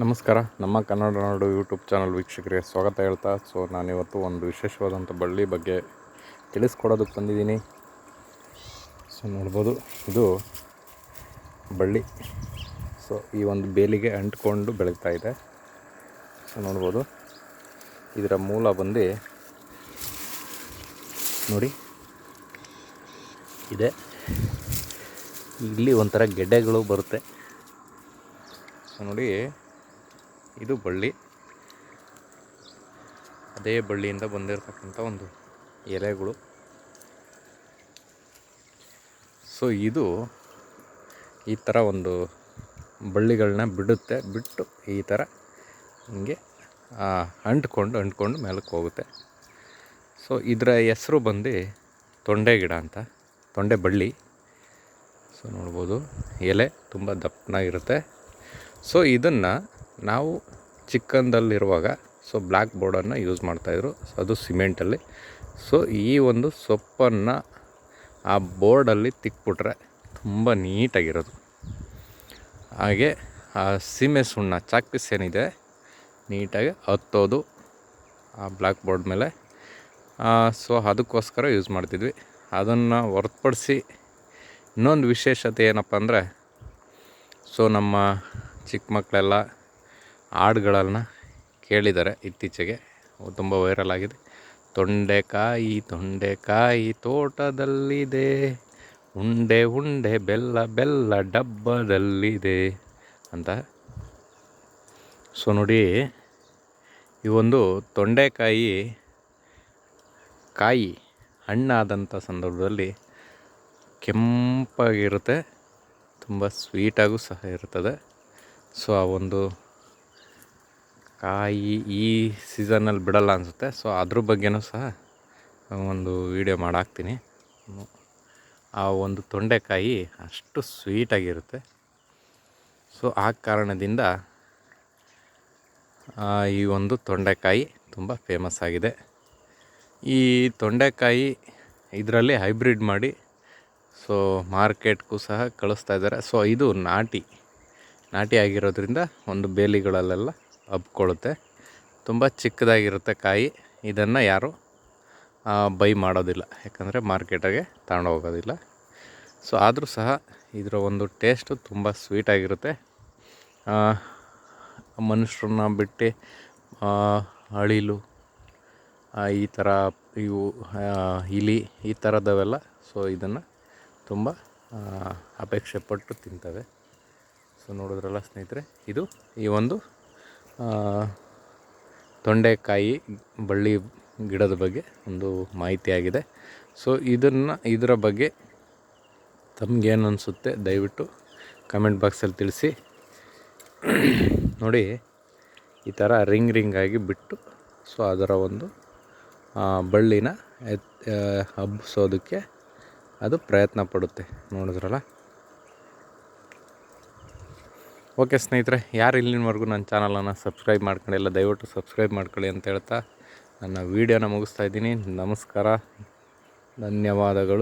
ನಮಸ್ಕಾರ. ನಮ್ಮ ಕನ್ನಡ ನಾಡು YouTube channel ವೀಕ್ಷಕರಿಗೆ ಸ್ವಾಗತ ಹೇಳ್ತಾ, ಸೊ ನಾನಿವತ್ತು ಒಂದು ವಿಶೇಷವಾದಂಥ ಬಳ್ಳಿ ಬಗ್ಗೆ ತಿಳಿಸ್ಕೊಡೋದಕ್ಕೆ ಬಂದಿದ್ದೀನಿ. ಸೊ ನೋಡ್ಬೋದು, ಇದು ಬಳ್ಳಿ. ಸೊ ಈ ಒಂದು ಬೇಲಿಗೆ ಅಂಟ್ಕೊಂಡು ಬೆಳಗ್ತಾ ಇದೆ. ಸೊ ನೋಡ್ಬೋದು, ಇದರ ಮೂಲ ಬಂದು ನೋಡಿ, ಇದೆ. ಇಲ್ಲಿ ಒಂಥರ ಗೆಡ್ಡೆಗಳು ಬರುತ್ತೆ. ಸೊ ನೋಡಿ ಇದು ಬಳ್ಳಿ. ಅದೇ ಬಳ್ಳಿಯಿಂದ ಬಂದಿರತಕ್ಕಂಥ ಒಂದು ಎಲೆಗಳು. ಸೊ ಇದು ಈ ಥರ ಒಂದು ಬಳ್ಳಿಗಳನ್ನ ಬಿಡುತ್ತೆ. ಬಿಟ್ಟು ಈ ಥರ ಹಿಂಗೆ ಅಂಟ್ಕೊಂಡು ಅಂಟ್ಕೊಂಡು ಮೇಲಕ್ಕೆ ಹೋಗುತ್ತೆ. ಸೊ ಇದರ ಹೆಸರು ಬಂದು ತೊಂಡೆ ಗಿಡ ಅಂತ. ತೊಂಡೆ ಬಳ್ಳಿ. ಸೊ ನೋಡ್ಬೋದು. ಎಲೆ ತುಂಬ ದಪ್ಪನಾಗಿರುತ್ತೆ. ಸೊ ಇದನ್ನು ನಾವು ಚಿಕ್ಕಂದಲ್ಲಿರುವಾಗ ಸೊ ಬ್ಲ್ಯಾಕ್ ಬೋರ್ಡನ್ನು ಯೂಸ್ ಮಾಡ್ತಾಯಿದ್ರು ಸೊ ಅದು ಸಿಮೆಂಟಲ್ಲಿ ಸೊ ಈ ಒಂದು ಸೊಪ್ಪನ್ನು ಆ ಬೋರ್ಡಲ್ಲಿ ತಿಕ್ಬಿಟ್ರೆ ತುಂಬ ನೀಟಾಗಿರೋದು. ಹಾಗೆ ಆ ಸೀಮೆ ಸುಣ್ಣ ಚಾಕ್ ಪೀಸ್ ಏನಿದೆ, ನೀಟಾಗಿ ಹತ್ತೋದು ಆ ಬ್ಲ್ಯಾಕ್ ಬೋರ್ಡ್ ಮೇಲೆ. ಸೊ ಅದಕ್ಕೋಸ್ಕರ ಯೂಸ್ ಮಾಡ್ತಿದ್ವಿ. ಅದನ್ನು ಹೊರತುಪಡಿಸಿ ಇನ್ನೊಂದು ವಿಶೇಷತೆ ಏನಪ್ಪ ಅಂದರೆ ಸೊ ನಮ್ಮ ಚಿಕ್ಕ ಮಕ್ಕಳೆಲ್ಲ ಹಾಡುಗಳನ್ನು ಕೇಳಿದ್ದಾರೆ ಇತ್ತೀಚೆಗೆ. ತುಂಬ ವೈರಲ್ ಆಗಿದೆ. ತೊಂಡೆಕಾಯಿ ತೊಂಡೆಕಾಯಿ ತೋಟದಲ್ಲಿದೆ. ಉಂಡೆ ಉಂಡೆ, ಬೆಲ್ಲ ಬೆಲ್ಲ ಡಬ್ಬದಲ್ಲಿದೆ ಅಂತ. ಸೊ ನೋಡಿ, ಈ ಒಂದು ತೊಂಡೆಕಾಯಿ, ಕಾಯಿ ಹಣ್ಣಾದಂಥ ಸಂದರ್ಭದಲ್ಲಿ ಕೆಂಪಾಗಿರುತ್ತೆ, ತುಂಬ ಸ್ವೀಟಾಗೂ ಸಹ ಇರ್ತದೆ. ಸೊ ಆ ಒಂದು ಕಾಯಿ ಈ ಸೀಸನಲ್ಲಿ ಬಿಡಲ್ಲ ಅನಿಸುತ್ತೆ. ಸೊ ಅದ್ರ ಬಗ್ಗೆನೂ ಸಹ ಒಂದು ವಿಡಿಯೋ ಮಾಡಾಕ್ತೀನಿ. ಆ ಒಂದು ತೊಂಡೆಕಾಯಿ ಅಷ್ಟು ಸ್ವೀಟಾಗಿರುತ್ತೆ ಸೊ ಆ ಕಾರಣದಿಂದ ಈ ಒಂದು ತೊಂಡೆಕಾಯಿ ತುಂಬ ಫೇಮಸ್ ಆಗಿದೆ. ಈ ತೊಂಡೆಕಾಯಿ ಇದರಲ್ಲಿ ಹೈಬ್ರಿಡ್ ಮಾಡಿ ಸೊ ಮಾರ್ಕೆಟ್ಗೂ ಸಹ ಕಳಿಸ್ತಾ ಇದ್ದಾರೆ. ಸೊ ಇದು ನಾಟಿ. ನಾಟಿ ಆಗಿರೋದ್ರಿಂದ ಒಂದು ಬೇಲಿಗಳಲ್ಲೆಲ್ಲ ಹಬ್ಕೊಳ್ಳುತ್ತೆ. ತುಂಬ ಚಿಕ್ಕದಾಗಿರುತ್ತೆ ಕಾಯಿ. ಇದನ್ನು ಯಾರು ಬೈ ಮಾಡೋದಿಲ್ಲ. ಯಾಕಂದರೆ ಮಾರ್ಕೆಟಾಗೆ ತಗೊಂಡು ಹೋಗೋದಿಲ್ಲ. ಸೊ, ಆದರೂ ಸಹ ಇದರ ಒಂದು ಟೇಸ್ಟು ತುಂಬ ಸ್ವೀಟಾಗಿರುತ್ತೆ ಮನುಷ್ಯರನ್ನ ಬಿಟ್ಟು ಅಳಿಲು ಈ ಥರ ಇವು ಇಲಿ ಈ ಥರದವೆಲ್ಲ ಸೊ, ಇದನ್ನು ತುಂಬ ಅಪೇಕ್ಷೆ ಪಟ್ಟು ತಿಂತವೆ. ಸೊ, ನೋಡಿದ್ರಲ್ಲ ಸ್ನೇಹಿತರೆ, ಇದು ಈ ಒಂದು ತೊಂಡೆಕಾಯಿ ಬಳ್ಳಿ ಗಿಡದ ಬಗ್ಗೆ ಒಂದು ಮಾಹಿತಿಯಾಗಿದೆ ಸೊ ಇದನ್ನು, ಇದರ ಬಗ್ಗೆ ತಮಗೇನು ಅನಿಸುತ್ತೆ ದಯವಿಟ್ಟು ಕಮೆಂಟ್ ಬಾಕ್ಸಲ್ಲಿ ತಿಳಿಸಿ. ನೋಡಿ, ಈ ಥರ ರಿಂಗ್ ರಿಂಗ್ ಆಗಿ ಬಿಟ್ಟು ಸೊ ಅದರ ಒಂದು ಬಳ್ಳಿನ ಎತ್ ಹಬ್ಬಿಸೋದಕ್ಕೆ ಅದು ಪ್ರಯತ್ನ ಪಡುತ್ತೆ. ನೋಡಿದ್ರಲ್ಲ? ಓಕೆ ಸ್ನೇಹಿತರೆ, ಯಾರು ಇಲ್ಲಿನವರೆಗೂ ನನ್ನ ಚಾನಲನ್ನು ಸಬ್ಸ್ಕ್ರೈಬ್ ಮಾಡ್ಕೊಂಡಿಲ್ಲ ದಯವಿಟ್ಟು ಸಬ್ಸ್ಕ್ರೈಬ್ ಮಾಡ್ಕೊಳ್ಳಿ ಅಂತ ಹೇಳ್ತಾ ನನ್ನ ವೀಡಿಯೋನ ಮುಗಿಸ್ತಾ ಇದ್ದೀನಿ. ನಮಸ್ಕಾರ. ಧನ್ಯವಾದಗಳು.